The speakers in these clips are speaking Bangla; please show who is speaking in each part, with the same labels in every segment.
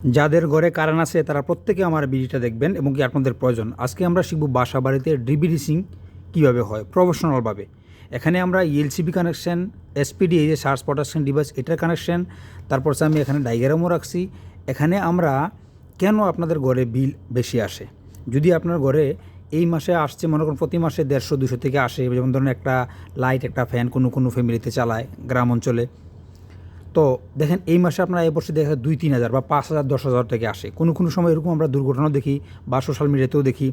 Speaker 1: যাদের ঘরে কারেন্ট আছে, তারা প্রত্যেকে আমার ভিডিওটা দেখবেন এবং কি আপনাদের প্রয়োজন। আজকে আমরা শিখব বাসা বাড়িতে ডিবিডিসিং কীভাবে হয় প্রফেশনালভাবে এখানে আমরা ইএলসিবি কানেকশন এসপিডি এই যে সার্চ প্রোটেকশন ডিভাইস এটার কানেকশন তারপর আমি এখানে ডাইগ্রামও রাখছি। এখানে আমরা কেন আপনাদের ঘরে বিল বেশি আসে? যদি আপনার ঘরে এই মাসে আসছে, মনে করুন প্রতি মাসে দেড়শো, দুশো থেকে আসে, যেমন ধরুন একটা লাইট একটা ফ্যান কোনো কোনো ফ্যামিলিতে চালায়, গ্রাম অঞ্চলে। তো দেখেন, এই মাসে আপনার এই বছর দেখা দুই, তিন হাজার বা পাঁচ হাজার, দশ হাজার থেকে আসে। কোনো কোনো সময় এরকম আমরা দুর্ঘটনা দেখি বা সোশ্যাল মিডিয়াতেও দেখি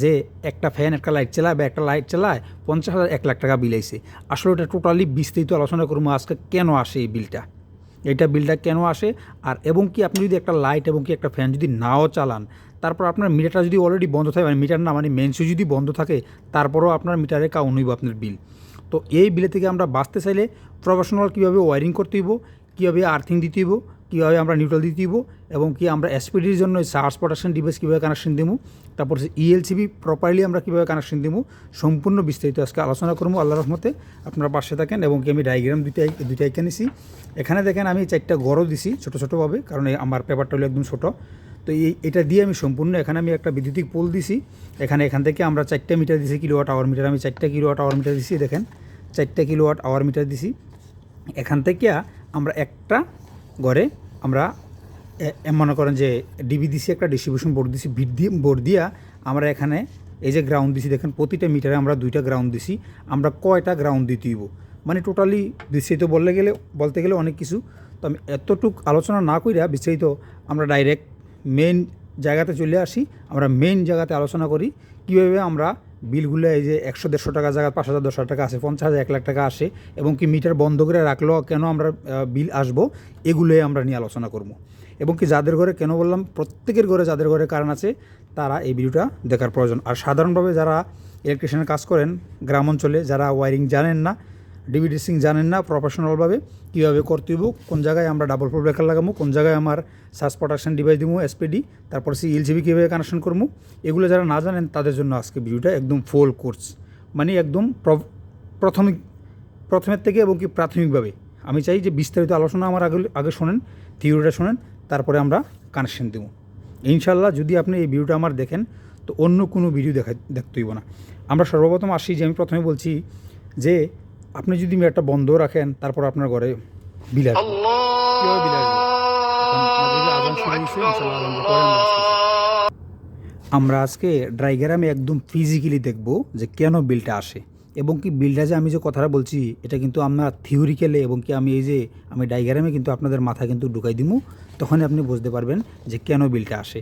Speaker 1: যে একটা ফ্যান একটা লাইট চালায় বা একটা লাইট চালায় পঞ্চাশ হাজার, এক লাখ টাকা বিল আইছে। আসলে ওটা টোটালি বিস্তারিত আলোচনা করব আজকে কেন আসে এই বিলটা এইটা বিলটা কেন আসে? আর এবং কি আপনি যদি একটা লাইট এবং কি একটা ফ্যান যদি নাও চালান, তারপর আপনার মিটারটা যদি অলরেডি বন্ধ থাকে মানে মিটার না মানে মেন যদি বন্ধ থাকে, তারপরও আপনার মিটারে কাউন্ট হইব আপনার বিল তো এই বিলে থেকে আমরা বাঁচতে চাইলে প্রফেশনাল কীভাবে ওয়ারিং করতে হইব কীভাবে আর্থিং দিতে হইব, কীভাবে আমরা নিউট্রাল দিতে হইব এবং কি আমরা এসপিডির জন্য সার্চ প্রোটেকশন ডিভাইস কীভাবে কানেকশন দেবো তারপর E ইএলসিবি প্রপারলি আমরা কীভাবে কানেকশন দেবো সম্পূর্ণ বিস্তারিত আজকে আলোচনা করব আল্লাহ রহমতে আপনারা পাশে থাকেন এবং কি আমি ডায়াগ্রাম দুইটা দুইটা আইকা নিছি। এখানে দেখেন আমি চারটা গড়ও দিছি ছোটো ছোটোভাবে, কারণ আমার পেপারটা হলো একদম ছোটো। তো এই, এটা দিয়ে আমি সম্পূর্ণ এখানে আমি একটা বিদ্যুতিক পোল দিছি। এখানে এখান থেকে আমরা চারটা মিটার দিছি কিলোওয়াট আওয়ার মিটার আমি চারটা কিলোওয়াট আওয়ার মিটার দিছি, দেখেন। চারটা কিলোওয়াট আওয়ার মিটার দিছি। এখান থেকে আমরা একটা ঘরে আমরা মনে করেন যে ডিবি দিছি, একটা ডিস্ট্রিবিউশন বোর্ড দিছি ভিড দিয়ে বোর্ড দিয়া আমরা এখানে এই যে গ্রাউন্ড দিছি, দেখেন প্রতিটা মিটারে আমরা দুইটা গ্রাউন্ড দিছি, আমরা কয়টা গ্রাউন্ড দিতে হইব? মানে টোটালি বিস্তারিত বললে গেলে, বলতে গেলে অনেক কিছু। তো আমি এতটুক আলোচনা না কইরা বিস্তারিত আমরা ডাইরেক্ট মেন জায়গাতে চলে আসি, আমরা মেন জায়গাতে আলোচনা করি, কীভাবে আমরা বিলগুলো এই যে একশো, দেড়শো টাকা জায়গা পাঁচ হাজার, দশ হাজার টাকা আসে, পঞ্চাশ হাজার, এক লাখ টাকা আসে এবং কি মিটার বন্ধ করে রাখলেও কেন আমরা বিল আসব এগুলোই আমরা নিয়ে আলোচনা করব। এবং কি যাদের ঘরে, কেন বললাম, প্রত্যেকের ঘরে যাদের ঘরে কারণ আছে, তারা এই ভিডিওটা দেখার প্রয়োজন। আর সাধারণভাবে যারা ইলেকট্রিশিয়ানের কাজ করেন, গ্রাম অঞ্চলে যারা ওয়ারিং জানেন না ডিভিডিসিং জানেন না প্রফেশনালভাবে কীভাবে করতে হইব, কোন জায়গায় আমরা ডাবল ফোর ব্রেকার লাগাবো কোন জায়গায় আমার সার্চ প্রোটেকশন ডিভাইস দিব এসপিডি তারপর সি এলসিবি কীভাবে কানেকশন করব এগুলো যারা না জানেন, তাদের জন্য আজকে ভিডিওটা একদম ফুল কোর্স মানে একদম প্র- প্রাথমিক, প্রথমের থেকে এবং কি প্রাথমিকভাবে। আমি চাই যে বিস্তারিত আলোচনা আমার আগে আগে শোনেন থিওরিটা শোনেন, তারপরে আমরা কানেকশন দেবো ইনশাল্লাহ যদি আপনি এই ভিডিওটা আমার দেখেন, তো অন্য কোনো ভিডিও দেখা, দেখতে হইব না। আমরা সর্বপ্রথম আসি যে আমি প্রথমে বলছি যে আপনি যদি মিটারটা বন্ধ রাখেন তারপর আপনার ঘরে বিল আসবে। আমরা আজকে ড্রাইগ্রামে একদম ফিজিক্যালি দেখব যে কেন বিলটা আসে। এবং কি বিলটা যে আমি যে কথাটা বলছি এটা কিন্তু আমরা থিওরিক্যালে এবং কি আমি এই যে আমি ডাইগ্রামে কিন্তু আপনাদের মাথা কিন্তু ঢুকাই দিব তখনই আপনি বুঝতে পারবেন যে কেন বিলটা আসে।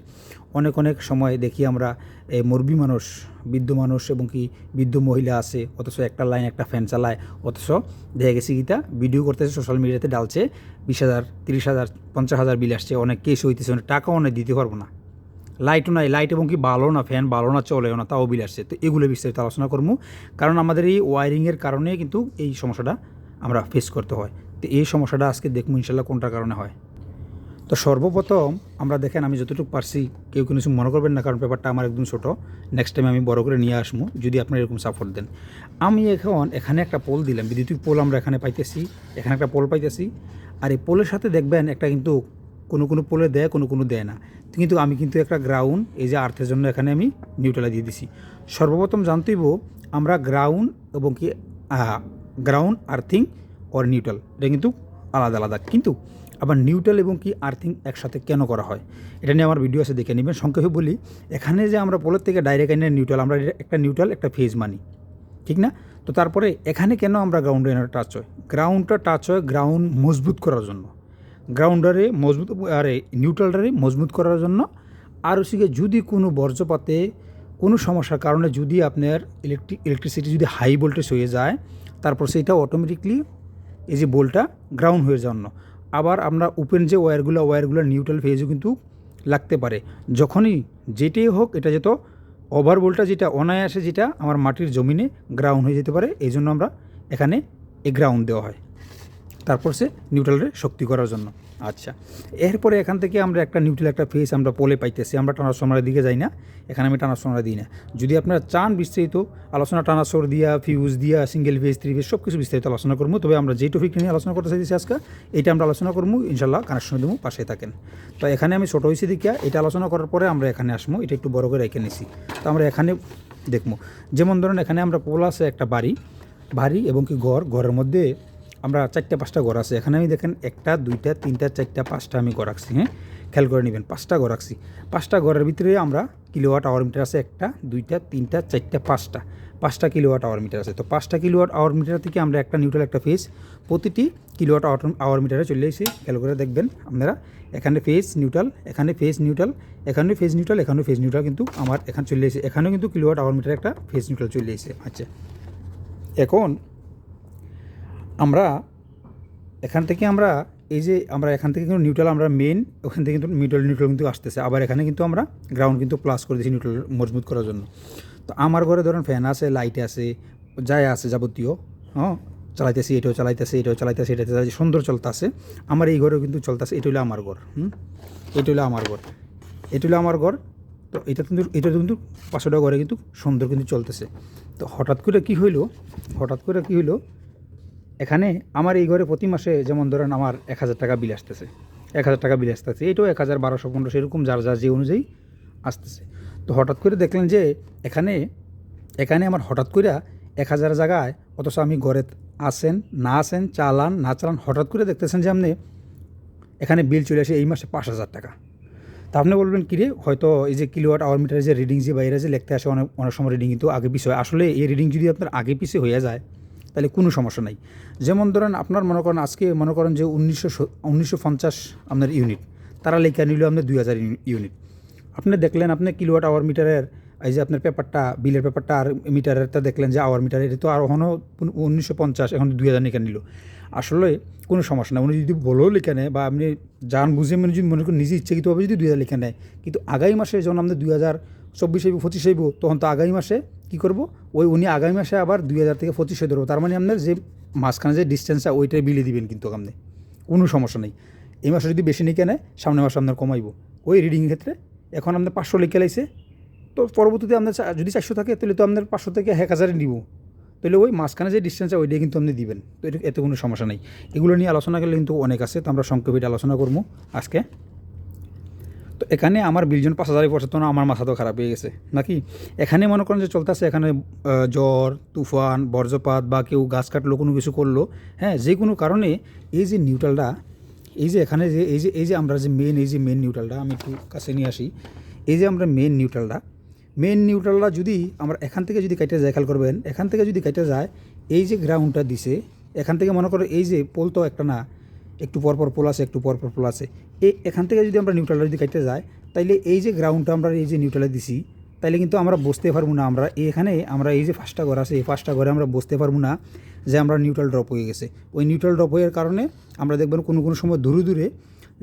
Speaker 1: অনেক অনেক সময় দেখি আমরা এই মুরবি মানুষ, বৃদ্ধ মানুষ এবং কি বৃদ্ধ মহিলা আছে, অথচ একটা লাইন একটা ফ্যান চালায়, অথচ দেখা গেছে গীতা ভিডিও করতেছে সোশ্যাল মিডিয়াতে ডালছে বিশ হাজার, তিরিশ হাজার, পঞ্চাশ হাজার বিল আসছে, অনেক কেস হইতেছে, অনেক টাকাও অনেক দিতে পারব না। লাইটও নাই লাইট এবং কি ভালো না ফ্যান ভালো না, চলেও না, তাও বিল আসছে। তো এগুলো বিস্তারিত আলোচনা করব, কারণ আমাদের এই ওয়ারিংয়ের কারণে কিন্তু এই সমস্যাটা আমরা ফেস করতে হয়। তো এই সমস্যাটা আজকে দেখব, ইনশাল্লাহ কোনটার কারণে হয়। তো সর্বপ্রথম আমরা দেখেন আমি যতটুকু পারছি, কেউ কোনো কিছু মনে করবেন না, কারণ পেপারটা আমার একদম ছোটো। নেক্সট টাইম আমি বড় করে নিয়ে আসব, যদি আপনারা এরকম সাপোর্ট দেন। আমি এখন এখানে একটা পোল দিলাম, বিদ্যুতিক পোল আমরা এখানে পাইতেছি, এখানে একটা পোল পাইতেছি। আর এই পোলের সাথে দেখবেন একটা কিন্তু কোনো কোনো পোলে দেয়, কোনো কোনো দেয় না। কিন্তু আমি কিন্তু একটা গ্রাউন্ড এই যে আর্থের জন্য এখানে আমি নিউট্রালা দিয়ে দিছি। সর্বপ্রথম জানতেইব আমরা গ্রাউন্ড এবং কি গ্রাউন্ড আর্থিং অর নিউট্রাল এটা কিন্তু আলাদা আলাদা। কিন্তু আবার নিউট্রাল এবং কি আর্থিং একসাথে কেন করা হয়? এটা নিয়ে আমার ভিডিও আছে, দেখে নেবেন। সংক্ষেপে বলি, এখানে যে আমরা পোলের থেকে ডাইরেক্ট এনে নিউট্রাল আমরা একটা নিউট্রাল একটা ফেজ মানি। ঠিক না? তো তারপরে এখানে কেন আমরা গ্রাউন্ডে টাচ হয়? গ্রাউন্ডটা টাচ হয় গ্রাউন্ড মজবুত করার জন্য। গ্রাউন্ডারে মজবুত, আরে নিউট্রালটারে মজবুত করার জন্য। আর ওসিকে যদি কোনো বর্জ্যপাতে কোনো সমস্যার কারণে যদি আপনার ইলেকট্রিক ইলেকট্রিসিটি যদি হাই ভোল্টেজ হয়ে যায়, তারপর সেটা অটোমেটিকলি এই যে বোলটা গ্রাউন্ড হয়ে জন্য। আবার আমরা ওপেন যে ওয়্যারগুলো ওয়্যারগুলো নিউট্রাল ফেজও কিন্তু লাগতে পারে। যখনই যেটাই হোক, এটা যেত ওভার বোল্টটা যেটা, অনায়াসে যেটা আমার মাটির জমিনে গ্রাউন্ড হয়ে যেতে পারে এই জন্য আমরা এখানে এ গ্রাউন্ড দেওয়া হয়। তারপর সে নিউট্রালের শক্তি করার জন্য। আচ্ছা এরপরে এখান থেকে আমরা একটা নিউট্রাল একটা ফেস আমরা পোলে পাইতেছি। আমরা ট্রান্সফর্মারের দিকে যাই না, এখানে আমি ট্রান্সফর্মার দিই না। যদি আপনারা চান বিস্তারিত আলোচনা ট্রান্সফর দিয়া ফিউজ দিয়া সিঙ্গেল ফেজ থ্রি ফেজ সব কিছু বিস্তারিত আলোচনা করব। তবে আমরা যে টপিকটা নিয়ে আলোচনা করতে চাইছি আজকে এটা আমরা আলোচনা করব। ইনশাল্লাহ কানেকশন দেবো পাশে থাকেন। তো এখানে আমি ছোটো হয়েছি দেখিয়া, এটা আলোচনা করার পরে আমরা এখানে আসব, এটা একটু বড় করে রেখে নিছি। তো আমরা এখানে দেখব। যেমন ধরুন, এখানে আমরা পোল আছে একটা বাড়ি বাড়ি এবং কি ঘর, ঘরের মধ্যে আমরা চারটা, পাঁচটা ঘর আছে। এখানে আমি দেখেন একটা, দুইটা, তিনটা, চারটা, পাঁচটা আমি ঘর রাখছি হ্যাঁ? খেয়াল করে নেবেন, পাঁচটা ঘর রাখছি। পাঁচটা ঘরের ভিতরে আমরা কিলোওয়াট আওয়ার মিটার আছে একটা, দুইটা, তিনটা, চারটা, পাঁচটা। পাঁচটা কিলোওয়াট আওয়ার মিটার আছে। তো পাঁচটা কিলোওয়াট আওয়ার মিটার থেকে আমরা একটা নিউট্রাল একটা ফেজ প্রতিটি কিলোওয়াট আওয়ার আওয়ার মিটারে চলে এসেছি খেয়াল করে দেখবেন আপনারা, এখানে ফেজ নিউট্রাল এখানে ফেজ নিউট্রাল এখানে ফেজ নিউট্রাল এখানেও ফেজ নিউট্রাল কিন্তু আমার এখানে চলে এসেছে এখানেও কিন্তু কিলোওয়াট আওয়ার মিটার একটা ফেজ নিউট্রাল চলে এসেছে আচ্ছা। এখন আমরা এখান থেকে আমরা এই যে আমরা এখান থেকে কিন্তু নিউট্রাল আমরা মেন ওখান থেকে কিন্তু নিউট্রাল নিউট্রাল কিন্তু আসতেছে। আবার এখানে কিন্তু আমরা গ্রাউন্ড কিন্তু প্লাস করে দিয়েছি নিউট্রাল মজবুত করার জন্য। তো আমার ঘরে ধরেন ফ্যান আছে লাইট আছে, যাই আছে যাবতীয় হ্যাঁ চালাইতেছি, এটাও চালাইতেছে এটাও চালাইতেছে এটা চালাইতেছে, সুন্দর চলতেছে। আমার এই ঘরেও কিন্তু চলতেছে, এটা হলো আমার ঘর, হুম? এটা হলো আমার ঘর, এটা হলো আমার ঘর। তো এটা কিন্তু এটা কিন্তু পাঁচশোটা ঘরে কিন্তু সুন্দর কিন্তু চলতেছে। তো হঠাৎ করে কি হইল, হঠাৎ করে কি হইল এখানে আমার এই ঘরে প্রতি মাসে যেমন ধরেন আমার এক হাজার টাকা বিল আসতেছে, এক হাজার টাকা বিল আসতেছে, এটাও এক হাজার বারোশো, পনেরোশো, এরকম যার যার যে অনুযায়ী আসতেছে। তো হঠাৎ করে দেখলেন যে এখানে এখানে আমার হঠাৎ করে এক হাজার জায়গায় অথচ আমি ঘরে আসেন, না আসেন, চালান, না চালান, হঠাৎ করে দেখতেছেন যে আপনি এখানে বিল চলে আসে এই মাসে পাঁচ হাজার টাকা। তা আপনি বলবেন, কিরে, হয়তো এই যে কিলোওয়াট আওয়ার মিটারের যে রিডিং যে বাইরে যে লিখতে আসে, অনেক অনেক সময় রিডিং কিন্তু আগে পিছিয়ে আসলে এই রিডিং যদি আপনার আগে পিছিয়ে হয়ে যায় তাহলে কোনো সমস্যা নাই। যেমন ধরেন আপনার মনে করেন আজকে মনে করেন যে উনিশশো উনিশশো পঞ্চাশ আপনার ইউনিট, তারা লেখা নিল আপনার দুই হাজার ইউনিট। আপনি দেখলেন আপনি কিলোওয়াট আওয়ার মিটারের এই যে আপনার পেপারটা, বিলের পেপারটা আর মিটারেরটা দেখলেন যে আওয়ার মিটার এটা তো আর এখনও উনিশশো পঞ্চাশ, এখন দুই হাজার লিখে নিল। আসলে কোনো সমস্যা না উনি যদি বলেও লিখে নেয় বা আপনি যান বুঝে মনে যদি মনে করেন নিজে ইচ্ছাকৃতভাবে যদি দুই হাজার লিখে নেয়, কিন্তু আগামী মাসে যখন আমাদের দুই হাজার চব্বিশ হইব, পঁচিশ হইব, তখন তো আগামী মাসে কী করব? ওই উনি আগামী মাসে আবার দুই হাজার থেকে পঁচিশে ধরবো। তার মানে আপনার যে মাঝখানে যে ডিস্টেন্সটা ওইটাই বিলে দিবেন কিন্তু আপনি। কোনো সমস্যা নেই। এই মাসে যদি বেশি নিকে নেয়, সামনের মাসে আপনার কমাইব। ওই রিডিংয়ের ক্ষেত্রে এখন আপনার পাঁচশো লিখে লাইছে। তো পরবর্তীতে আপনার যদি চারশো থাকে, তাহলে তো আপনার পাঁচশো থেকে এক হাজারে নিব। তাহলে ওই মাঝখানে যে ডিস্টেন্স ওইটাই কিন্তু আপনি দিবেন। তো এতে কোনো সমস্যা নেই। এগুলো নিয়ে আলোচনা করলে কিন্তু অনেক আছে। তো আমরা সংক্ষেপে আলোচনা করব আজকে। তো এখানে আমার বিলজন পাঁচ হাজারের পড়ছে তখন আমার মাথা তো খারাপ হয়ে গেছে। নাকি? এখানে মনে করেন যে চলতেছে, এখানে জ্বর, তুফান, বজ্রপাত বা কেউ গাছ কাটলো, কোনো কিছু করল হ্যাঁ যে কোনো কারণে এই যে নিউট্রালটা, এই যে এখানে যে, এই যে এই যে আমরা যে মেন এই যে মেন নিউট্রালটা, আমি একটু কাছে নিয়ে আসি, এই যে আমরা মেন নিউট্রালটা মেন নিউট্রালটা যদি আমরা এখান থেকে যদি কাইটে যায়, খেয়াল করবেন, এখান থেকে যদি কাইটে যায়, এই যে গ্রাউন্ডটা দিছে, এখান থেকে মনে করো এই যে পোল তো একটা না একটু পরপর পোল আছে একটু পরপর পোল আছে এই এখান থেকে যদি আমরা নিউট্রালটা যদি কাটতে যাই, তাইলে এই যে গ্রাউন্ডটা আমরা এই যে নিউট্রালে দিছি, তাইলে কিন্তু আমরা বসতে পারব না। আমরা এখানে আমরা এই যে ফার্স্টটা ঘর আছে, এই ফার্স্টটা ঘরে আমরা বসতে পারব না যে আমরা নিউট্রাল ড্রপ হয়ে গেছে। ওই নিউট্রাল ড্রপ হওয়ার কারণে আমরা দেখবেন কোনো কোনো সময় দূরে দূরে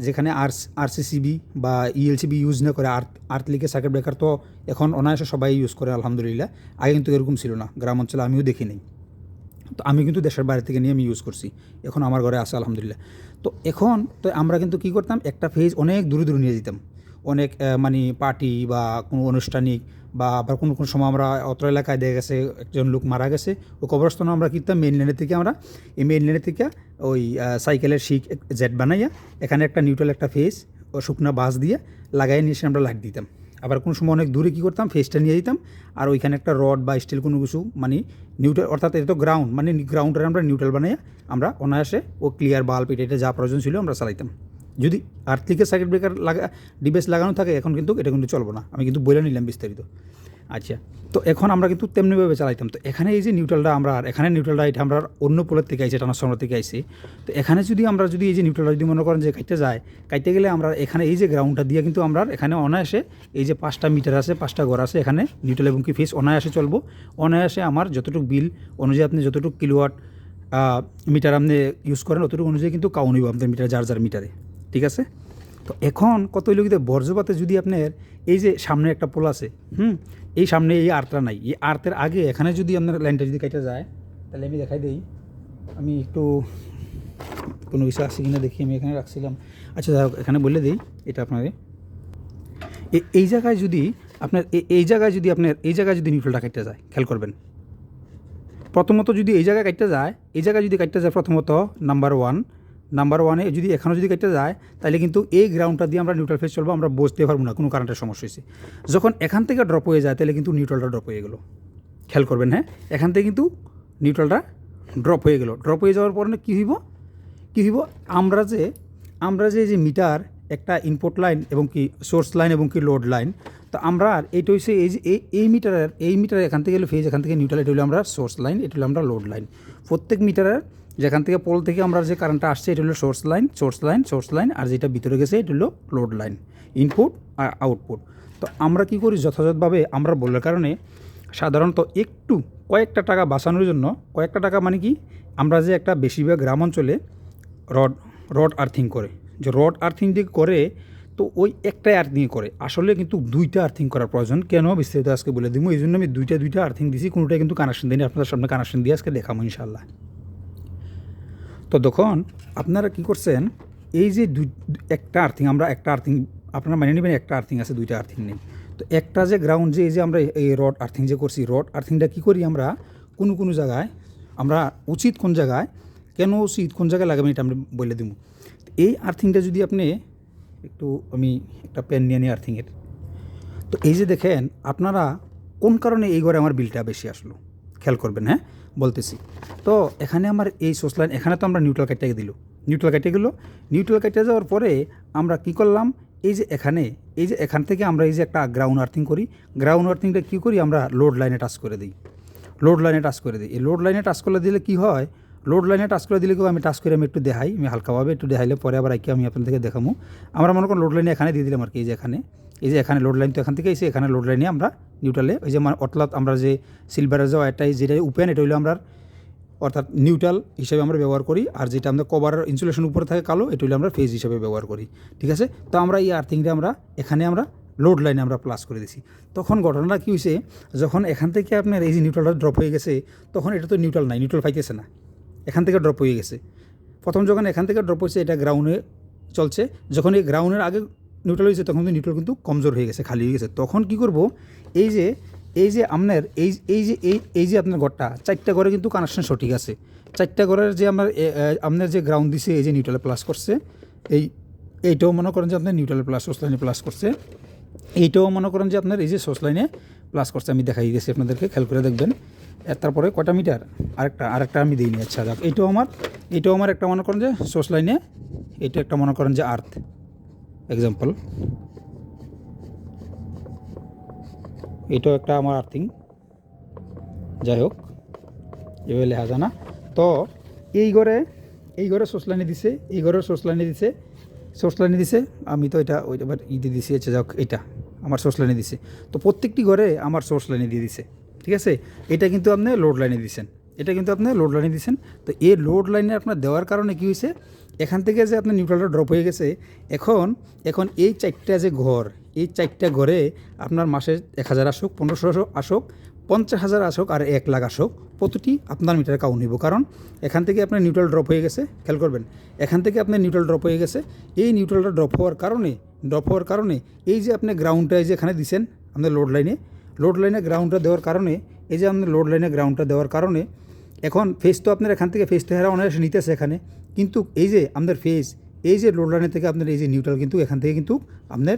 Speaker 1: যেখানে আর আরসিসিবি বা E ইএলসিবি ইউজ না করে আর্থ আর্থ লিকে সার্কিট ব্রেকার তো এখন অনায়াসে সবাই ইউজ করে, আলহামদুলিল্লাহ। আগে কিন্তু এরকম ছিল না, গ্রাম অঞ্চলে আমিও দেখি নাই। তো আমি কিন্তু দেশের বাইরে থেকে নিয়ে আমি ইউজ করছি। এখন আমার ঘরে আছে, আলহামদুলিল্লাহ। তো এখন তো আমরা কিন্তু কী করতাম, একটা ফেজ অনেক দূরে দূরে নিয়ে যেতাম। অনেক মানে পার্টি বা কোনো আনুষ্ঠানিক বা আবার কোনো কোনো সময় আমরা অত্র এলাকায় দেখা গেছে, একজন লোক মারা গেছে, ওই কবরস্থানে আমরা কী করতাম মেন লেনের থেকে আমরা, এই মেন লেনের থেকে ওই সাইকেলের শিক জেট বানাইয়া এখানে একটা নিউট্রাল একটা ফেজ ও শুকনা বাস দিয়ে লাগাই নিয়ে আমরা লাইট দিতাম। আবার কোনো সময় অনেক দূরে কী করতাম ফেসটা নিয়ে যেতাম, আর ওইখানে একটা রড বা স্টিল কোনো কিছু মানে নিউট্রাল অর্থাৎ এটা তো গ্রাউন্ড মানে গ্রাউন্ডের আমরা নিউট্রাল বানাইয়া আমরা অনায়াসে ও ক্লিয়ার বাল্ব এটা এটা যা প্রয়োজন ছিল আমরা চালাইতাম। যদি আর্থিকের সার্কিট ব্রেকার লাগা ডিভাইস লাগানো থাকে, এখন কিন্তু, এটা কিন্তু চলবো না। আমি কিন্তু বলে নিলাম বিস্তারিত। আচ্ছা। তো এখন আমরা কিন্তু তেমনিভাবে চালাইতাম। তো এখানে এই যে নিউট্রালটা আমরা আর এখানে নিউট্রালটা এটা আমরা অন্য পোলের থেকে আইছে ট্রান্সফর্মার থেকে আইছে। তো এখানে যদি আমরা যদি এই যে নিউট্রালটা যদি মনে করেন যে কাটতে যায় কাটতে গেলে আমরা এখানে এই যে গ্রাউন্ডটা দিয়ে কিন্তু আমরা এখানে অনায়াসে এই যে পাঁচটা মিটার আছে, পাঁচটা ঘর আছে, এখানে নিউট্রাল এবং কি ফেস অনায়াসে চলবো। অনায়াসে আমার যতটুকু বিল অনুযায়ী আপনি যতটুকু কিলোওয়াট মিটার আপনি ইউজ করেন, অতটুকু অনুযায়ী কিন্তু কাউন হইব আপনার মিটার যার যার মিটারে ঠিক আছে? তো এখন কত হইল বর্জ্যপাতে যদি আপনার এই যে সামনে একটা পোল আছে, হুম, এই সামনে এই আর্টটা নাই, এই আর্টের আগে এখানে যদি আপনার লাইনটা যদি কেটে যায়, তাহলে আমি দেখাই দিই। আমি একটু কোনো কিছু আছে কিনা দেখি, আমি এখানে রাখছিলাম। আচ্ছা যাই এখানে বলে দিই, এটা আপনাকে এ- এই জায়গায় যদি আপনার এই জায়গায় যদি আপনার, এই জায়গায় যদি নিউট্রালটা কাটতে যায়, খেয়াল করবেন। প্রথমত যদি এই জায়গায় কাটতে যায়, এই জায়গায় যদি কাটতে যায়, প্রথমত নাম্বার ওয়ান নাম্বার ওয়ানে যদি এখানেও যদি কেটে যায়, তাহলে কিন্তু এই গ্রাউন্ডটা দিয়ে আমরা নিউট্রাল ফেস চলবো, আমরা বসতে পারব না, কোনো কারেন্টের সমস্যা হয়েছে। যখন এখান থেকে ড্রপ হয়ে যায়, তাহলে কিন্তু নিউট্রালটা ড্রপ হয়ে গেলো। খেয়াল করবেন হ্যাঁ? এখান থেকে কিন্তু নিউট্রালটা ড্রপ হয়ে গেল। ড্রপ হয়ে যাওয়ার পরে কী হইব? কী হইব? আমরা যে আমরা যে যে মিটার একটা ইনপুট লাইন এবং কি সোর্স লাইন এবং কি লোড লাইন তো আমরা এইটা হচ্ছে এই যে, এই মিটারের এই মিটার এখান থেকে হলো ফেজ এখান থেকে নিউট্রাল এটা হলো আমরা সোর্স লাইন এটা হলো আমরা লোড লাইন প্রত্যেক মিটারের যেখান থেকে পোল থেকে আমরা যে কারেন্টটা আসছে, এটা হলো source line source line source line আর যেটা ভিতরে গেছে, এটা হলো লোড লাইন ইনপুট আর আউটপুট তো আমরা কি করি? যথাযথভাবে আমরা বলার কারণে সাধারণত একটু কয়েকটা টাকা বাঁচানোর জন্য, কয়েকটা টাকা মানে কি? আমরা যে একটা বেশিরভাগ গ্রাম অঞ্চলে রড রড আর্থিং করে। যে রড আর্থিং দিয়ে করে, তো ওই একটাই আর্থিং করে। আসলে কিন্তু দুইটা আর্থিং করার প্রয়োজন। কেন? বিস্তারিত আজকে বলে দিব। এই জন্য আমি দুইটা দুইটা আর্থিং দিছি, কোনোটাই কিন্তু কানেকশন দিইনি আপনাদের সামনে কানেকশন দিয়ে আজকে দেখাবো ইনশাল্লাহ তো তখন আপনারা কি করছেন? এই যে দুই, একটা আর্থিং আমরা একটা আর্থিং আপনারা মানে নেবেন একটা আর্থিং আছে, দুইটা আর্থিং নেই। তো একটা যে গ্রাউন্ড যে, এই যে আমরা এই রড আর্থিং যে করছি রড আর্থিংটা কী করি আমরা? কোনো কোনো জায়গায় আমরা উচিত কোন জায়গায়, কেন উচিত কোন জায়গায় লাগাবেন এটা আমরা বলে দিব। এই আর্থিংটা যদি আপনি একটু আমি একটা পেন নিয়ে নিই আর্থিংয়ের তো এই যে দেখেন, আপনারা কোন কারণে এই ঘরে আমার বিলটা বেশি আসলো? খেয়াল করবেন হ্যাঁ? বলতেছি। তো এখানে আমার এই সোর্স লাইন এখানে তো আমরা নিউট্রাল কাটিয়ে দিল। নিউট্রাল কাটিয়ে গেলো। নিউট্রাল কাটিয়ে যাওয়ার পরে আমরা কি করলাম? এই যে এখানে, এই যে এখান থেকে আমরা এই যে একটা গ্রাউন্ড আর্থিং করি। গ্রাউন্ড আর্থিংটা কী করি? আমরা লোড লাইনে টাচ করে দিই। লোড লাইনে টাচ করে দিই। এই লোড লাইনে টাচ করে দিলে কি হয়? লোড লাইনে টাচ করে দিলে কেউ আমি টাচ করে আমি একটু দেখাই। আমি হালকাভাবে একটু দেখাইলে পরে আবার আইকে আমি আপনাদেরকে দেখাবো আমরা মনে করেন লোড লাইনে এখানে দিয়ে দিলাম আর কি, এই যে এখানে। এই যে এখানে লোড লাইন তো এখান থেকে এসে এখানে লোড লাইনে আমরা নিউট্রালে ওই যে অর্থাৎ আমরা যে সিলভারের যে ওয়ারটাই যেটা উপেন এটা হলো আমরা অর্থাৎ নিউট্রাল হিসেবে আমরা ব্যবহার করি, আর যেটা আমরা কভার ইনসুলেশন উপরে থাকে কালো, এটা হলো আমরা ফেজ হিসেবে ব্যবহার করি, ঠিক আছে? তো আমরা এই আর্থিংটা আমরা এখানে আমরা লোড লাইনে আমরা প্লাস করে দিছি। তখন ঘটনাটা কী হয়েছে যখন এখান থেকে আপনার এই যে নিউট্রালটা ড্রপ হয়ে গেছে, তখন এটা তো নিউট্রাল নাই নিউট্রাল পাইতেছে না, এখান থেকে ড্রপ হয়ে গেছে। প্রথম যখন এখান থেকে ড্রপ হয়েছে এটা গ্রাউন্ডে চলছে, যখন এই গ্রাউন্ডের আগে নিউট্রাল হয়েছে, তখন কিন্তু নিউট্রাল কিন্তু কমজোর হয়ে গেছে, খালি হয়ে গেছে। তখন কি করব? এই যে এই যে আপনার, এই এই যে, এই এই যে আপনার ঘরটা, চারটা ঘরে কিন্তু কানেকশন সঠিক আছে। চারটা ঘরের যে আমার আপনার যে গ্রাউন্ড দিছে, এই যে নিউট্রাল প্লাস করছে, এই, এইটাও মনে করেন যে আপনার নিউট্রাল প্লাস সোর্স লাইনে প্লাস করছে। এইটাও মনে করেন যে আপনার এই যে সোর্স লাইনে প্লাস করছে। আমি দেখাই দিয়েছি আপনাদেরকে, খেয়াল করে দেখবেন। তারপরে কটা মিটার আরেকটা আরেকটা আমি দিইনি আচ্ছা যাক। এইটাও আমার এইটাও আমার একটা মনে করেন যে সোর্স লাইনে এটা একটা মনে করেন যে আর্থ এক্সাম্পল এটাও একটা আমার আর্থিং যাই হোক এভাবে লেখা যায় না। তো এই ঘরে এই ঘরে সোর্স লাইনে দিছে, এই ঘরের সোর্স লাইনে দিছে সোর্স লাইনে দিছে, আমি তো এটা ওইটা এবার ইতে দিছি আচ্ছা যাক, এটা আমার সোর্স দিছে। তো প্রত্যেকটি ঘরে আমার সোর্স লাইনে দিয়ে দিছে, ঠিক আছে? এটা কিন্তু আপনি লোড লাইনে দিছেন। এটা কিন্তু আপনি লোড লাইনে দিছেন। তো এই লোড লাইনে আপনার দেওয়ার কারণে কী হয়েছে? এখান থেকে যে আপনার নিউট্রালটা ড্রপ হয়ে গেছে, এখন এখন এই চারটা যে ঘর, এই চারটা ঘরে আপনার মাসে এক হাজার আসুক, পনেরোশো আসুক, পঞ্চাশ হাজার আসুক আর এক লাখ আসুক, প্রতিটি আপনার মিটারে কাউন্ট নিব। কারণ এখান থেকে আপনার নিউট্রাল ড্রপ হয়ে গেছে, খেয়াল করবেন, এখান থেকে আপনার নিউট্রাল ড্রপ হয়ে গেছে, এই নিউট্রালটা ড্রপ হওয়ার কারণে ড্রপ হওয়ার কারণে এই যে আপনি গ্রাউন্ডটা এই যে এখানে দিছেন, আপনার লোড লাইনে লোড লাইনে গ্রাউন্ডটা দেওয়ার কারণে, এই যে আপনার লোড লাইনে গ্রাউন্ডটা দেওয়ার কারণে এখন ফেস তো আপনার এখান থেকে ফেস তেহারা অনায়াসে নিতেছে এখানে। কিন্তু এই যে আপনার ফেস এই যে লোড লাইনের থেকে আপনার এই যে নিউট্রাল কিন্তু এখান থেকে কিন্তু আপনার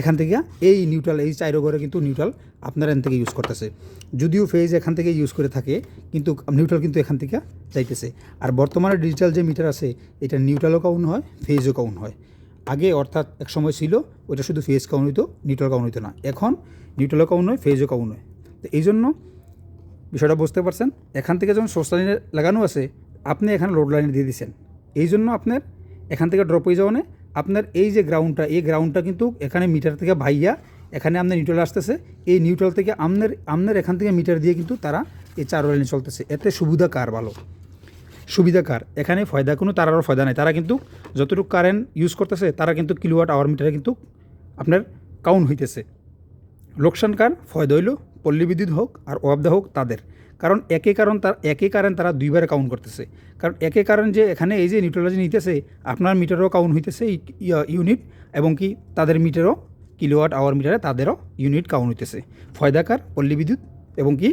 Speaker 1: এখান থেকে এই নিউট্রাল এই চাইরো ঘরে কিন্তু নিউট্রাল আপনার এখান থেকে ইউজ করতেছে। যদিও ফেজ এখান থেকে ইউজ করে থাকে, কিন্তু নিউট্রাল কিন্তু এখান থেকে যাইতেছে। আর বর্তমানে ডিজিটাল যে মিটার আছে, এটা নিউট্রালও কাউন হয় ফেজও কাউন্ট হয়। আগে অর্থাৎ এক সময় ছিল, ওইটা শুধু ফেজ কাউন্ট হইতো নিউট্রাল কাউন্ট হইতো না। এখন নিউট্রালও কাউন্ট হয় ফেজও কাউন্ট হয়। তো এই জন্য বিষয়টা বুঝতে পারছেন? এখান থেকে যখন সোর্স লাইনে লাগানো আছে, আপনি এখানে লোড লাইনে দিয়ে দিচ্ছেন এই জন্য আপনার এখান থেকে ড্রপ হয়ে যাওয়ানে আপনার এই যে গ্রাউন্ডটা এই গ্রাউন্ডটা কিন্তু এখানে মিটার থেকে ভাইয়া এখানে আপনার নিউট্রাল আসতেছে। এই নিউট্রাল থেকে আপনার আপনার এখান থেকে মিটার দিয়ে কিন্তু তারা এই চার লাইনে চলতেছে। এতে সুবিধা কার ভালো? সুবিধা কার? এখানে ফয়দা, কোনো তারারও ফয়দা নাই। তারা কিন্তু যতটুকু কারেন্ট ইউজ করতেছে, তারা কিন্তু কিলোওয়াট আওয়ার মিটারে কিন্তু আপনার কাউন্ট হইতেছে। লোকসান কার? ফয়দা হইল পল্লী বিদ্যুৎ হোক আর ওয়াবদা হোক তাদের। কারণ একে কারণ তার একে কারণ তারা দুইবার কাউন্ট করতেছে। কারণ একে কারণ যে এখানে এই যে নিউট্রালজি নিতেছে, আপনার মিটারও কাউন্ট হইতেছে ইউনিট এবং কি তাদের মিটারও কিলোওয়াট আওয়ার মিটারে তাদেরও ইউনিট কাউন্ট হইতেছে। ফয়দাকার পল্লী বিদ্যুৎ এবং কি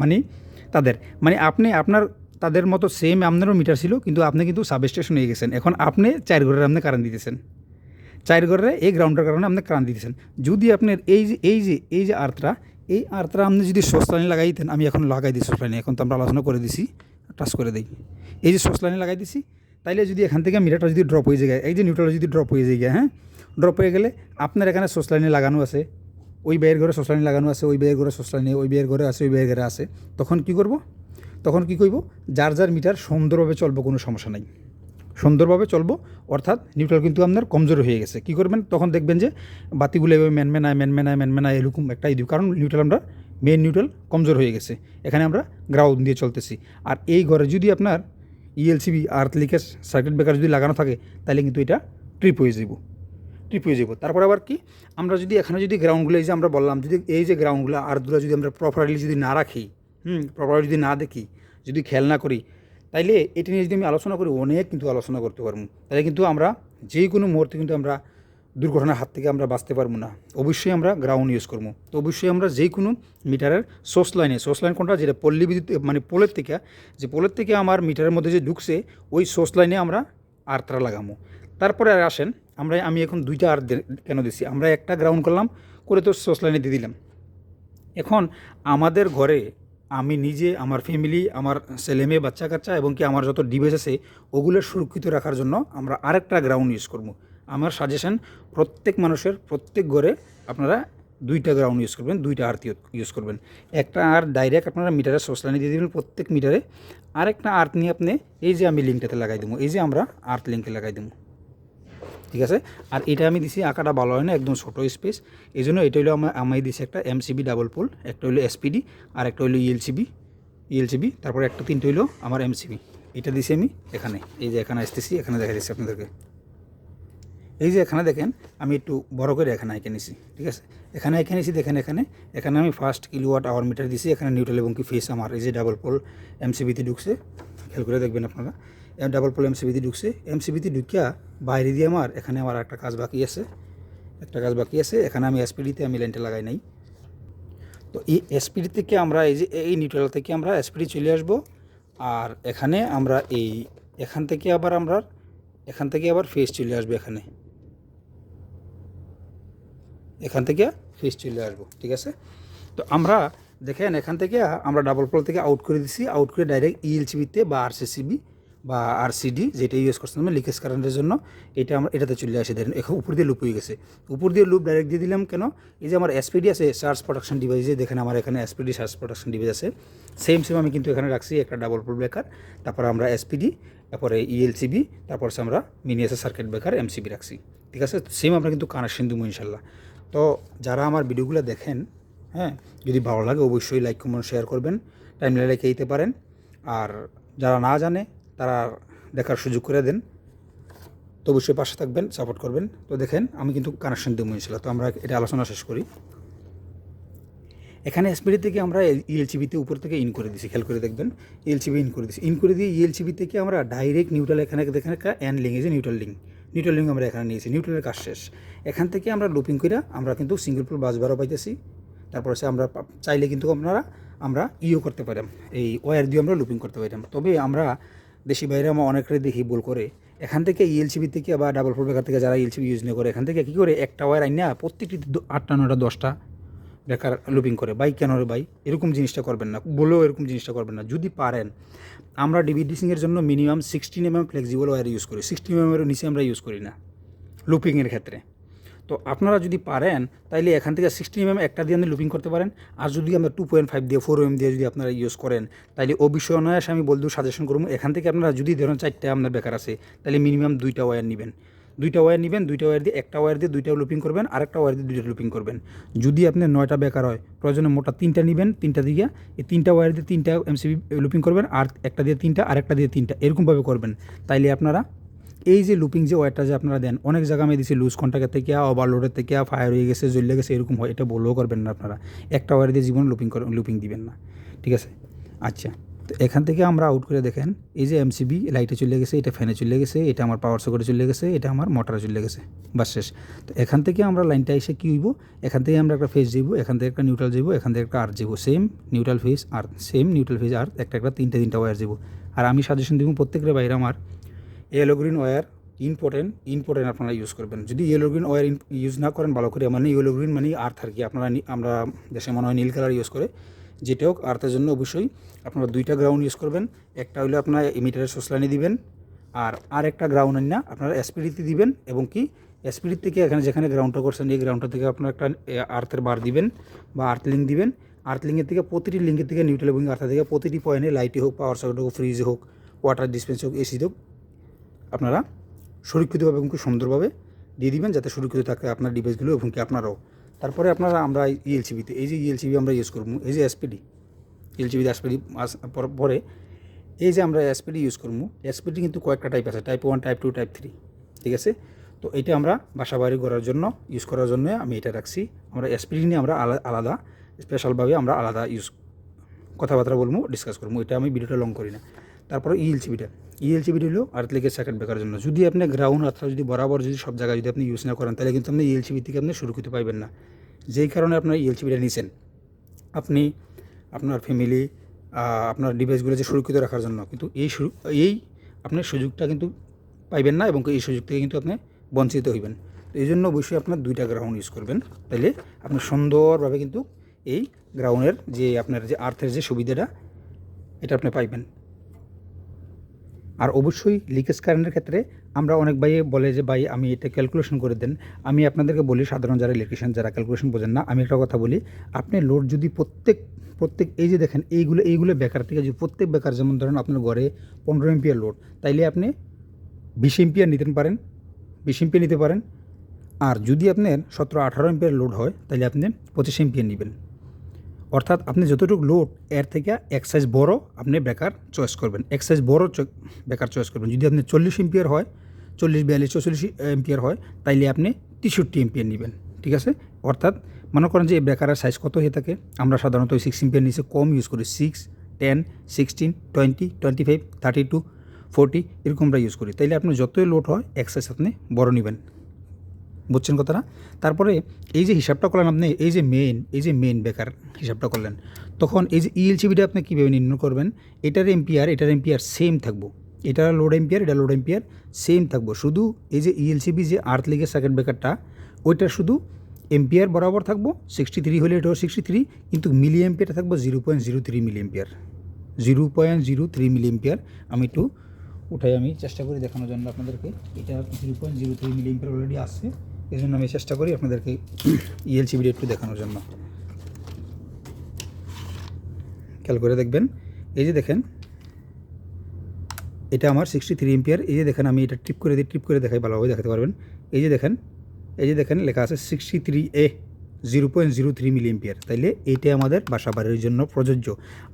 Speaker 1: মানে তাদের। মানে আপনি আপনার তাদের মতো সেম আপনারও মিটার ছিল, কিন্তু আপনি কিন্তু সাবস্টেশন হয়ে গেছেন। এখন আপনি চার ঘরের আপনি কারেন্ট দিতেছেন। চার ঘরে এই গ্রাউন্ডের কারণে আপনি কারেন্ট দিতেছেন। যদি আপনার এই যে এই যে এই যে আর্থরা এই আর্থরা আপনি যদি সোর্স লাইনে লাগাই দিতেন আমি এখন লাগাই দিই সোর্স লাইনে, এখন তো আমরা আলোচনা করে দিছি টাচ করে দিই। এই যে সোর্স লাইনে লাগাই দিছি, তাইলে যদি এখান থেকে মিটারটা যদি ড্রপ হয়ে যায়, এই যে নিউট্রাল যদি ড্রপ হয়ে যায় হ্যাঁ? ড্রপ হয়ে গেলে আপনার এখানে সোর্স লাইনে লাগানো আছে, ওই বাইয়ের ঘরে সোর্স লাইনে লাগানো আছে, ওই বাইয়ের ঘরে সোর্স লাইনে, ওই বাইয়ের ঘরে আছে, ওই বাইয়ের ঘরে আছে। তখন কি করব? তখন কি করব? যার যার মিটার সুন্দরভাবে চলবো, কোনো সমস্যা নাই। সুন্দরভাবে চলবো, অর্থাৎ নিউট্রাল কিন্তু আপনার কমজোর হয়ে গেছে। কী করবেন? তখন দেখবেন যে বাতিগুলো এভাবে ম্যানমেনায় ম্যানমেনায় ম্যানমেনায় এরকম একটা ইদি কারণ নিউট্রাল আমরা মেন নিউট্রাল কমজোর হয়ে গেছে। এখানে আমরা গ্রাউন্ড দিয়ে চলতেছি। আর এই ঘরে যদি আপনার ELCB earth leakage circuit breaker যদি লাগানো থাকে, তাহলে কিন্তু এটা ট্রিপ হয়ে যাব ট্রিপ হয়ে যাব তারপর আবার কি? আমরা যদি এখানে যদি গ্রাউন্ডগুলো এই যে আমরা বললাম, যদি এই যে গ্রাউন্ডগুলো আর্থগুলো যদি আমরা প্রপারলি যদি না রাখি, হুম প্রপারলি যদি না দেখি, যদি খেয়াল না করি তাইলে এটা নিয়ে যদি আমি আলোচনা করি, অনেক কিন্তু আলোচনা করতে পারব। তাহলে কিন্তু আমরা যে কোনো মুহূর্তে কিন্তু আমরা দুর্ঘটনার হাত থেকে আমরা বাঁচতে পারব না। অবশ্যই আমরা গ্রাউন্ড ইউজ করব। তো অবশ্যই আমরা যে কোনো মিটারের সোর্স লাইনে সোর্স লাইন কোনটা? যেটা পল্লী বিদ্যুৎ মানে পোলের থেকে, যে পোলের থেকে আমার মিটারের মধ্যে যে ঢুকছে, ওই সোর্স লাইনে আমরা আর্তরা লাগামো তারপরে আর আসেন, আমরা, আমি এখন দুইটা আর কেন দিছি? আমরা একটা গ্রাউন্ড করলাম, করে তো সোর্স লাইনে দিয়ে দিলাম। এখন আমাদের ঘরে আমি নিজে, আমার ফ্যামিলি আমার ছেলে মেয়ে, বাচ্চা কাচ্চা এবং কি আমার যত ডিভাইস আছে, ওগুলো সুরক্ষিত রাখার জন্য আমরা আরেকটা গ্রাউন্ড ইউজ করব। আমার সাজেশন প্রত্যেক মানুষের, প্রত্যেক ঘরে আপনারা দুইটা গ্রাউন্ড ইউজ করবেন, দুইটা আর্থ ইউজ করবেন। একটা আর ডাইরেক্ট আপনারা মিটারে লাইনে দিয়ে দেবেন প্রত্যেক মিটারে আরেকটা আর্থ নিয়ে আপনি, এই যে আমি লিঙ্কটাতে লাগাই দেবো, এই যে আমরা আর্থ লিঙ্কে লাগাই দেবো। ঠিক আছে? আর এটা আমি দিছি আঁকাটা ভালো হয় না, একদম ছোটো স্পেস এই জন্য এটা হলো আমার আমি দিছি একটা এমসিবি ডাবল পোল একটা হলো এসপিডি আর একটা হলো ইএলসিবি ইএলসিবি তারপরে একটা তিনটে হলো আমার এমসিবি এটা দিছি আমি এখানে, এই যে এখানে আসতেছি, এখানে দেখা দিচ্ছি আপনাদেরকে। এই যে এখানে দেখেন, আমি একটু বড় করে এখানে এঁকে নিছি, ঠিক আছে? এখানে এঁকে নিছি, দেখেন এখানে। এখানে আমি ফার্স্ট কিলোওয়াট আওয়ার মিটার দিছি, এখানে নিউট্রাল এবং কি ফেস আমার, এই যে ডাবল পোল এমসিবিতে ঢুকছে। খেয়াল করে দেখবেন আপনারা। ডাবল পোল এমসিবিতে ঢুকছে। এমসিবিতে ঢুকিয়া বাইরে দিয়ে আমার এখানে আমার একটা কাজ বাকি আছে। একটা কাজ বাকি আছে। এখানে আমি এসপিডিতে আমি লাইনটা লাগাই নাই। তো এই এসপিডি থেকে আমরা এই যে এই নিউট্রাল থেকে আমরা এসপিডি চলে আসব। আর এখানে আমরা এই এখান থেকে আবার আমরা এখান থেকে আবার ফেস চলে আসবে এখানে। এখান থেকে ফেস চলে আসব, ঠিক আছে? তো আমরা দেখেন এখান থেকে আমরা ডাবল পোল থেকে আউট করে দিছি। আউট করে ডাইরেক্ট ইএলসিবিতে বা আরসিসিবি বা আরসিডি যেটা ইউজ করছিলাম লিকেজ কারেন্টের জন্য, এটা আমরা, এটাতে চলে আসে। দেখেন, এখন উপর দিয়ে লুপ হয়ে গেছে। উপর দিয়ে লুপ ডাইরেক্ট দিয়ে দিলাম কেন? এই যে আমার এসপিডি আছে চার্জ প্রোডাকশন ডিভাইস দেখেন আমার এখানে এসপিডি চার্জ প্রোডাকশন ডিভাইস আছে। সেম সেম আমি কিন্তু এখানে রাখছি, একটা ডাবল পোল ব্রেকার তারপর আমরা এসপিডি তারপরে ইএলসিবি তারপর হচ্ছে আমরা মিনিয়াসের সার্কিট ব্রেকার এমসিবি রাখছি। ঠিক আছে? সেম আমরা কিন্তু কানেকশন দিব ইনশাল্লাহ। তো যারা আমার ভিডিওগুলো দেখেন হ্যাঁ যদি ভালো লাগে অবশ্যই লাইক কমেন্ট শেয়ার করবেন। টাইম রেখে দিতে পারেন। আর যারা না জানে তারা দেখার সুযোগ করে দেন। তো অবশ্যই পাশে থাকবেন সাপোর্ট করবেন। তো দেখেন, আমি কিন্তু কানেকশন দেবো ইনশাল্লাহ তো আমরা এটা আলোচনা শেষ করি। এখানে এসপিডি থেকে আমরা ইএলসিবিতে উপর থেকে ইন করে দিছি, খেয়াল করে দেখবেন। ইএলসিবি ইন করে দিছি। ইন করে দিয়ে ইএলসিবি থেকে আমরা ডাইরেক্ট নিউট্রাল এখানে দেখেন একটা অ্যান লিঙ্ক যে নিউট্রাল লিঙ্ক নিউট্রাল লিঙ্ক আমরা এখানে নিয়েছি নিউট্রালের কাজ শেষ। এখান থেকে আমরা লুপিং করে আমরা কিন্তু সিঙ্গেল পোল বাস বারো পাইতেছি। তারপরে সে আমরা চাইলে কিন্তু আপনারা, আমরা ইও করতে পারাম। এই ওয়ার দিয়ে আমরা লুপিং করতে পারাম তবে আমরা দেশি বাইরে আমরা অনেকটাই দেখি বল করে। এখান থেকে ইএলসিবি থেকে বা ডাবল ফোর বেকার থেকে যারা ইএলসিবি ইউজ নিয়ে করে, এখান থেকে কী করে? একটা ওয়্যার আইনা প্রত্যেকটি আটটা, নয়টা, দশটা বেকার লুপিং করে। বাই কেন রে ভাই? এরকম জিনিসটা করবেন না। বলেও এরকম জিনিসটা করবেন না। যদি পারেন, আমরা ডিভিডি সিংয়ের জন্য minimum sixteen M M flexible wire use করি। সিক্সটিন এম এর নিচে আমরা ইউজ করি না। লুপিংয়ের ক্ষেত্রে। তো আপনারা যদি পারেন, তাইলে এখান থেকে সিক্সটিন এম একটা দিয়ে আপনি লুপিং করতে পারেন। আর যদি আমরা টু পয়েন্ট ফাইভ দিয়ে ফোর এম দিয়ে যদি আপনারা ইউজ করেন, তাইলে ও বিষয় নয় আমি বলতেও সাজেশন করব, এখান থেকে আপনারা যদি ধরেন চারটে আপনার বেকার আছে তাহলে মিনিমাম দুইটা ওয়্যার নেবেন। দুইটা ওয়্যার নেবেন, দুইটা ওয়্যার দিয়ে একটা ওয়্যার দিয়ে দুইটা লুপিং করবেন, আরেকটা ওয়্যার দিয়ে দুইটা লুপিং করবেন। যদি আপনি নয়টা বেকার হয়, প্রয়োজনে মোটা তিনটা নেবেন, তিনটা দিয়ে, এই তিনটা ওয়্যার দিয়ে তিনটা এমসিবি লুপিং করবেন, আর একটা দিয়ে তিনটা আর একটা দিয়ে তিনটা, এরকমভাবে করবেন। তাইলে আপনারা এই যে লুপিং যে ওয়ারটা যে আপনারা দেন, অনেক জায়গা আমি দিচ্ছি লুজ কন্ট্যাক্টের থেকে ওভারলোডের থেকে ফায়ার হয়ে গেছে, জ্বলে গেছে, এরকম হয়। এটা বললেও করবেন না আপনারা। একটা ওয়ার দিয়ে জীবন লুপিং করে লুপিং দিবেন না। ঠিক আছে? আচ্ছা। তো এখান থেকে আমরা আউট করে দেখেন, এই যে এমসিবি লাইটে চলে গেছে, এটা ফ্যানে চলে গেছে, এটা আমার পাওয়ার সকেটে চলে গেছে, এটা আমার মোটরে চলে গেছে। বাস শেষ। তো এখান থেকে আমরা লাইনটা এসে কী হইব? এখান থেকে আমরা একটা ফেজ যাইব, এখান থেকে একটা নিউট্রাল যাইব, এখান থেকে একটা আর্থ যাইব। Same neutral phase earth same neutral phase earth একটা একটা তিনটে তিনটা ওয়্যার যাইব। আর আমি সাজেশন দিব প্রত্যেকের বাইরে আমার yellow green wire important important আপনারা ইউজ করবেন। যদি ইয়েলো গ্রিন ওয়্যার ইউজ না করেন, ভালো করে মানে ইয়েলো গ্রিন মানে আর্থ আর কি। আপনারা আমরা দেশে মনে হয় নীল কালার ইউজ করে। যেটা হোক আর্থের জন্য অবশ্যই আপনারা দুইটা গ্রাউন্ড ইউজ করবেন। একটা হলো আপনার ইমিটারের সোসলাইনে দিবেন, আর আর একটা গ্রাউন্ড না আপনারা এসপিডিতে দিবেন, এবং কি এসপিডি থেকে এখানে যেখানে গ্রাউন্ডটা করছেন, এই গ্রাউন্ডটা থেকে আপনার একটা আর্থের বার দিবেন, বা আর্থ লিঙ্ক দিবেন। আর্থ লিঙ্কের থেকে প্রতিটি লিঙ্কের থেকে নিউট্রাল এবং আর্থ থেকে প্রতিটি পয়েন্টে লাইটই হোক পাওয়ার সকেট হোক ফ্রিজ হোক ওয়াটার ডিসপেন্স হোক এসি হোক আপনারা সুরক্ষিতভাবে এবং খুব সুন্দরভাবে দিয়ে দিবেন যাতে সুরক্ষিত থাকে আপনার ডিভাইসগুলো এবং কি আপনারাও। তারপরে আপনারা আমরা E ইএলসিবিতে এই যে ইএলসিবি আমরা ইউজ করব, এই যে E এসপিডি ইএলসিবিতে এসপিডি পরে এই যে আমরা এসপিডি ইউজ করব এসপিডি কিন্তু কয়েকটা টাইপ আছে type one type two type three ঠিক আছে? তো এটা আমরা বাসা বাড়ি করার জন্য ইউজ করার জন্য আমি এটা রাখছি। আমরা এসপিডি নিয়ে আমরা আলা- আলাদা স্পেশালভাবে আমরা আলাদা ইউজ কথাবার্তা বলব ডিসকাস করব। এটা আমি ভিডিওটা লং করি না। তারপরে E ইএলসিবিটা ইএলসিবিটা হলো আর্থ লেগের সার্কিট ব্রেকার জন্য। যদি আপনি গ্রাউন্ড অথবা যদি বরাবর যদি সব জায়গায় যদি আপনি ইউজ না করেন, তাহলে কিন্তু আপনি ইএলসিবি থেকে আপনি সুরক্ষিত পাইবেন না। যেই কারণে আপনার ইএলসিবিটা নিছেন। আপনি আপনার ফ্যামিলি আপনার ডিভাইসগুলো যে সুরক্ষিত রাখার জন্য। কিন্তু এই এই আপনার সুযোগটা কিন্তু পাইবেন না এবং এই সুযোগ থেকে কিন্তু আপনি বঞ্চিত হইবেন। তো এই জন্য অবশ্যই আপনার দুইটা গ্রাউন্ড ইউজ করবেন। তাহলে আপনি সুন্দরভাবে কিন্তু এই গ্রাউন্ডের যে আপনার যে আর্থের যে সুবিধাটা, এটা আপনি পাইবেন। আর অবশ্যই লিকেজ কারেন্টের ক্ষেত্রে আমরা অনেক ভাই বলে যে, ভাই, আমি এটা ক্যালকুলেশন করে দেন। আমি আপনাদেরকে বলি, সাধারণ যারা ইলেকট্রিশিয়ান যারা ক্যালকুলেশন বোঝেন না, আমি একটা কথা বলি, আপনি লোড যদি প্রত্যেক প্রত্যেক এই যে দেখেন, এইগুলো এইগুলো বেকার থেকে যদি প্রত্যেক বেকার, যেমন ধরেন আপনার ঘরে পনেরো এমপিয়ার লোড তাইলে আপনি বিশ এমপিয়ার নিতে পারেন, বিশ এমপিয়ার নিতে পারেন। আর যদি আপনার সতেরো আঠারো এমপিয়ার লোড হয় তাহলে আপনি পঁচিশ এমপিয়ার নেবেন। অর্থাৎ আপনি যতটুকু লোড এর থেকে এক সাইজ বড় আপনি বেকার চয়েস করবেন। এক সাইজ বড় বেকার চয়েস করবেন। যদি আপনি চল্লিশ এমপিয়ার হয়, চল্লিশ, বিয়াল্লিশ, চৌচল্লিশ এমপিয়ার হয়, তাইলে আপনি তেষট্টি এমপিয়ার নেবেন। ঠিক আছে? অর্থাৎ মনে করেন যে এই বেকারের সাইজ কত হয়ে থাকে? আমরা সাধারণত ওই সিক্স এমপিয়ার নিচে কম ইউজ করি। Six ten sixteen twenty twenty five thirty two forty এরকম আমরা ইউজ করি। তাইলে আপনার যতই লোড হয় এক সাইজ আপনি বড় নেবেন। বুঝছেন কথাটা? তারপরে এই যে হিসাবটা করলেন আপনি, এই যে মেইন এই যে মেইন বেকার হিসাবটা করলেন, তখন এই যে ইএলসিবিটা আপনি কীভাবে নির্ণয় করবেন? এটার এম্পিয়ার এটার এম্পিয়ার সেম থাকব। এটা লোড এম্পিয়ার এটা লোড এম্পিয়ার সেম থাকব। শুধু এই যে ইএলসিবি যে আর্থ লিগের সার্কিট ব্রেকারটা ওইটা শুধু এম্পিয়ার বরাবর থাকব সিক্সটি থ্রি হলে এটাও সিক্সটি থ্রি কিন্তু মিলি এম্পিয়ারটা থাকব zero point zero three milli ampere zero point zero three milli ampere আমি একটু উঠাই, আমি চেষ্টা করি দেখানোর জন্য আপনাদেরকে। এটা zero point zero three milli ampere already আসছে এই জন্য আমি চেষ্টা করি আপনাদেরকে ইএলসি ভিডিও একটু দেখানোর জন্য। খেয়াল করে দেখবেন। এই যে দেখেন, এটা আমার সিক্সটি থ্রি এম্পিয়ার এই যে দেখেন, আমি এটা ট্রিপ করে দিই ট্রিপ করে দেখাই, ভালোভাবে দেখাতে পারবেন। এই যে দেখেন, এই যে দেখেন, লেখা আছে sixty three A zero point zero three milli ampere তাইলে এইটাই আমাদের বাসা বাড়ির জন্য প্রযোজ্য।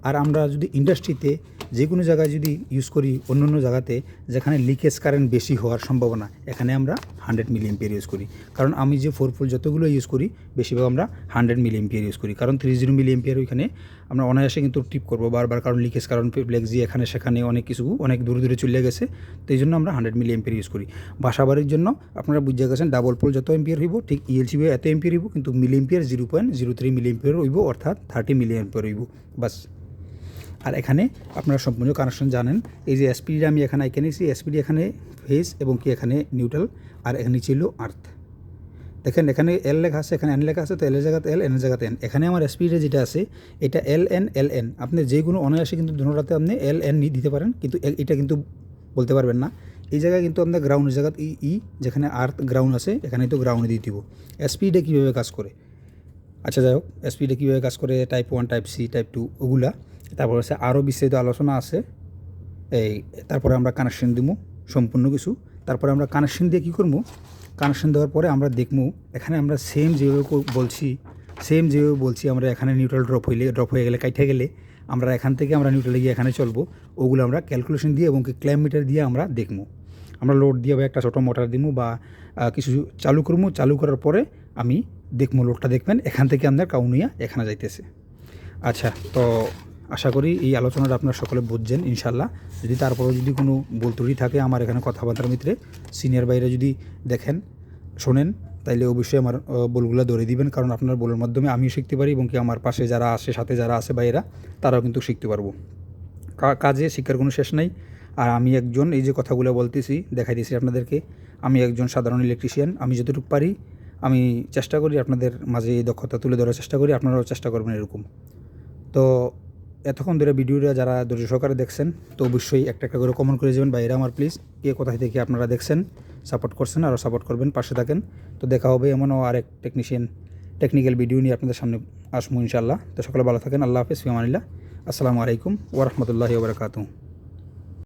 Speaker 1: আর আমরা যদি ইন্ডাস্ট্রিতে যে কোনো জায়গায় যদি ইউজ করি অন্য অন্য জায়গাতে, যেখানে লিকেজ কারেন্ট বেশি হওয়ার সম্ভাবনা, এখানে আমরা হান্ড্রেড মিলি এম্পিয়ার ইউজ করি। কারণ আমি যে ফোর ফুল যতগুলো ইউজ করি, বেশিরভাগ আমরা হান্ড্রেড মিলি এম্পিয়ার ইউজ করি। কারণ থ্রি জিরো মিলিয়াম্পিয়ার ওইখানে আমরা অনায়াসে কিন্তু টিপ করব বারবার, কারণ লিকেজ কারণ ফ্লেক্সি এখানে, সেখানে অনেক কিছু, অনেক দূরে দূরে চলে গেছে। তো এই জন্য আমরা হান্ড্রেড মিলি এম্পিয়ার ইউজ করি। বাসা বাড়ির জন্য আপনারা বুঝে গেছেন ডাবল পোল যত এম্পিয়ার হইব, ঠিক ইএলসিবি এত এম্পিয়ার হইব, কিন্তু milli ampere zero point zero three milli ampere হইব, অর্থাৎ থার্টি মিলি এম্পিয়ার হইব, বাস। আর এখানে আপনারা সম্পূর্ণ কানেকশন জানেন, এই যে এসপিডি আমি এখানে এখানে এসপিডি এখানে ফেস এবং কি এখানে নিউট্রাল আর এখানে ছিল আর্থ দেখেন এখানে এল লেখা আছে, এখানে এন লেখা আছে, তো এলের জায়গাতে এল এনের জায়গাতে এন এখানে আমার স্পিডে যেটা আছে, এটা এল এন এল এন আপনি যে কোনো অনায়াসে কিন্তু দুটাতে আপনি এল এন দিতে পারেন, কিন্তু এটা কিন্তু বলতে পারবেন না। এই জায়গায় কিন্তু আপনার গ্রাউন্ডের জায়গাতে ই ই যেখানে আর্থ গ্রাউন্ড আছে এখানে তো গ্রাউন্ডে দিয়ে দিব। স্পিডে কীভাবে কাজ করে? আচ্ছা যাই হোক স্পিডে কীভাবে কাজ করে? Type one type C type two ওগুলা। তারপর হচ্ছে আরও বিস্তারিত আলোচনা আছে। এই, তারপরে আমরা কানেকশন দিব সম্পূর্ণ কিছু। তারপরে আমরা কানেকশন দিয়ে কী করব কানেকশন দেওয়ার পরে আমরা দেখব এখানে আমরা সেম যেভাবে বলছি সেম যেভাবে বলছি, আমরা এখানে নিউট্রাল ড্রপ হইলে ড্রপ হয়ে গেলে, কাইটে গেলে, আমরা এখান থেকে আমরা নিউট্রালে গিয়ে এখানে চলবো। ওগুলো আমরা ক্যালকুলেশন দিয়ে এবং ক্ল্যাম মিটার দিয়ে আমরা দেখব আমরা লোড দিয়ে বা একটা ছোটো মোটর দিব বা কিছু চালু করব চালু করার পরে আমি দেখব লোডটা দেখবেন, এখান থেকে আমাদের কাউনিয়া এখানে যাইতেছে। আচ্ছা তো আশা করি এই আলোচনাটা আপনারা সকলে বুঝছেন ইনশাল্লাহ যদি তারপরেও যদি কোনো ভুল ত্রুটি থাকে আমার এখানে কথাবার্তার মিত্রে সিনিয়র বাইরে যদি দেখেন, শোনেন, তাইলে অবশ্যই আমার বলগুলো ধরে দিবেন, কারণ আপনার বলের মাধ্যমে আমিও শিখতে পারি এবং কি আমার পাশে যারা আসে সাথে যারা আছে বাইরা তারাও কিন্তু শিখতে পারব। কাজে শিক্ষার কোনো শেষ নাই। আর আমি একজন, এই যে কথাগুলো বলতেছি, দেখাই দিয়েছি আপনাদেরকে, আমি একজন সাধারণ ইলেকট্রিশিয়ান আমি যতটুকু পারি, আমি চেষ্টা করি আপনাদের মাঝে এই দক্ষতা তুলে ধরার চেষ্টা করি, আপনারাও চেষ্টা করবেন এরকম। তো এতক্ষণ ধরে ভিডিওটা যারা ধৈর্য সহকারে দেখছেন, তো অবশ্যই একটা একটা করে কমেন্ট করে যাবেন বাইরে আমার প্লিজ কে কোথায় থেকে আপনারা দেখছেন? সাপোর্ট করছেন আরও সাপোর্ট করবেন, পাশে থাকেন। তো দেখা হবে এমনও আরেক টেকনিশিয়ান টেকনিক্যাল ভিডিও নিয়ে আপনাদের সামনে আসব ইনশাআল্লাহ। তো সকলে ভালো থাকেন, আল্লাহ হাফিজ ফিমানিল্লাহ আসসালামু আলাইকুম ওরহমতুল্লাহি ওবরাকাতু